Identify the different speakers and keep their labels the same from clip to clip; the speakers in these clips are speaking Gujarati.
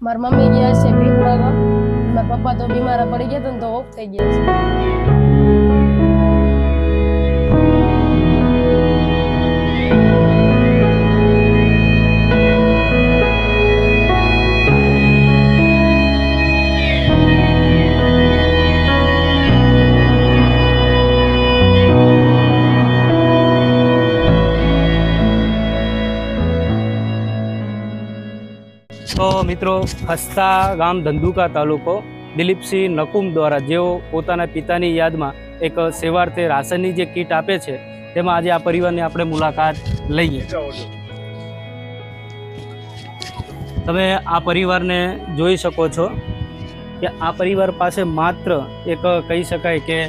Speaker 1: મારા મમ્મી ગયા છે ભીખ માંગવા મારા પપ્પા તો બીમાર પડી ગયા તો ઓફ થઈ ગયા છે.
Speaker 2: તો મિત્રો, હસ્તા ગામ ધંધુકા તાલુકો, દિલીપસિંહ નકુમ દ્વારા જેઓ પોતાના પિતાની યાદમાં એક સેવાર્થે રાશનની જે કીટ આપે છે, તેમાં આજે આ પરિવારની આપણે મુલાકાત લઈએ. તમે આ પરિવારને જોઈ શકો છો કે આ પરિવાર પાસે માત્ર એક કહી શકાય કે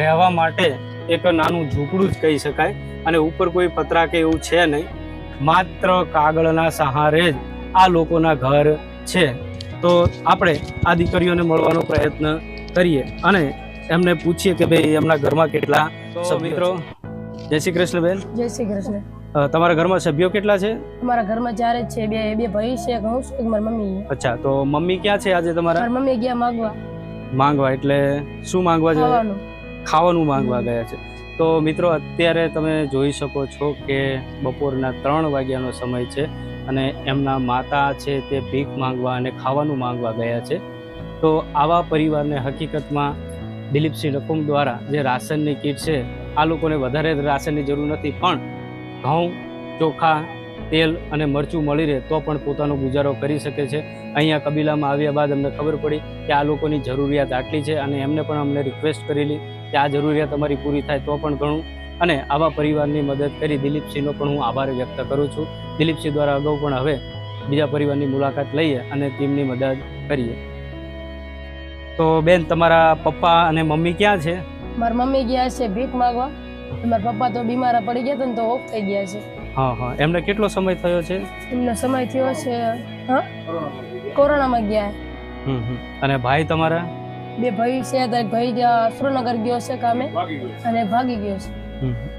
Speaker 2: રહેવા માટે એક નાનું ઝૂંપડું જ કહી શકાય અને ઉપર કોઈ પતરા કે એવું છે નહીં. માત્ર કાગળના સહારે જ આ લોકોના ઘર છે. તો આપણે આ દીકરીઓને મળવાનો પ્રયત્ન કરીએ અને એમને પૂછીએ કે ભાઈ એમના ઘરમાં કેટલા મિત્રો જય શ્રી કૃષ્ણ બેન.
Speaker 1: જય શ્રી કૃષ્ણ.
Speaker 2: તમારા ઘરમાં સભ્યો કેટલા છે?
Speaker 1: અમારા ઘરમાં ચાર જ છે બે બે ભાઈ છે એક હું છું એક મારી મમ્મી.
Speaker 2: અચ્છા તો મમ્મી ક્યાં છે આજે તમારા?
Speaker 1: મારી મમ્મી ગયા માંગવા.
Speaker 2: માંગવા એટલે શું માંગવા જાય?
Speaker 1: ખાવાનું.
Speaker 2: ખાવાનું માંગવા ગયા છે. તો મિત્રો અત્યારે તમે જોઈ શકો છો કે બપોરના ત્રણ વાગ્યાનો સમય છે. અને એમના માતા છે તે ભીખ માંગવા અને ખાવાનું માંગવા ગયા છે. તો આવા પરિવારને હકીકતમાં દિલીપસિંહ રકુમ દ્વારા જે રાશનની કીટ છે, આ લોકોને વધારે રાશનની જરૂર નથી. પણ ઘઉં, ચોખા, તેલ અને મરચું મળી રહે તો પણ પોતાનો ગુજારો કરી શકે છે. અહીંયા કબીલામાં આવ્યા બાદ અમને ખબર પડી કે આ લોકોની જરૂરિયાત આટલી છે અને એમને પણ અમને રિક્વેસ્ટ કરેલી કે આ જરૂરિયાત અમારી પૂરી થાય તો પણ ઘણું. અને આવા પરિવારની મદદ કરી દિલીપસિંહનો પણ હું આભાર વ્યક્ત કરું છું. દિલીપસિંહ દ્વારા અગાઉ પણ હવે બીજા પરિવારની મુલાકાત લઈએ અને તેમની મદદ કરીએ. તો બેન તમારા પપ્પા અને મમ્મી ક્યાં છે?
Speaker 1: મારા મમ્મી ગયા છે ભીખ માંગવા. મારા પપ્પા તો બીમાર પડી ગયા હતા ને તો ઓફ થઈ ગયા છે.
Speaker 2: હા હા. એમને કેટલો સમય થયો છે?
Speaker 1: એમનો સમય થયો છે હા? કોરોનામાં ગયા.
Speaker 2: હમ હમ. અને ભાઈ તમારા?
Speaker 1: બે ભાઈ છે ભાઈ ત્યાં સુરેન્દ્રનગર ગયો છે કામે. અને ભાગી ગયો છે.
Speaker 2: હમ હમ.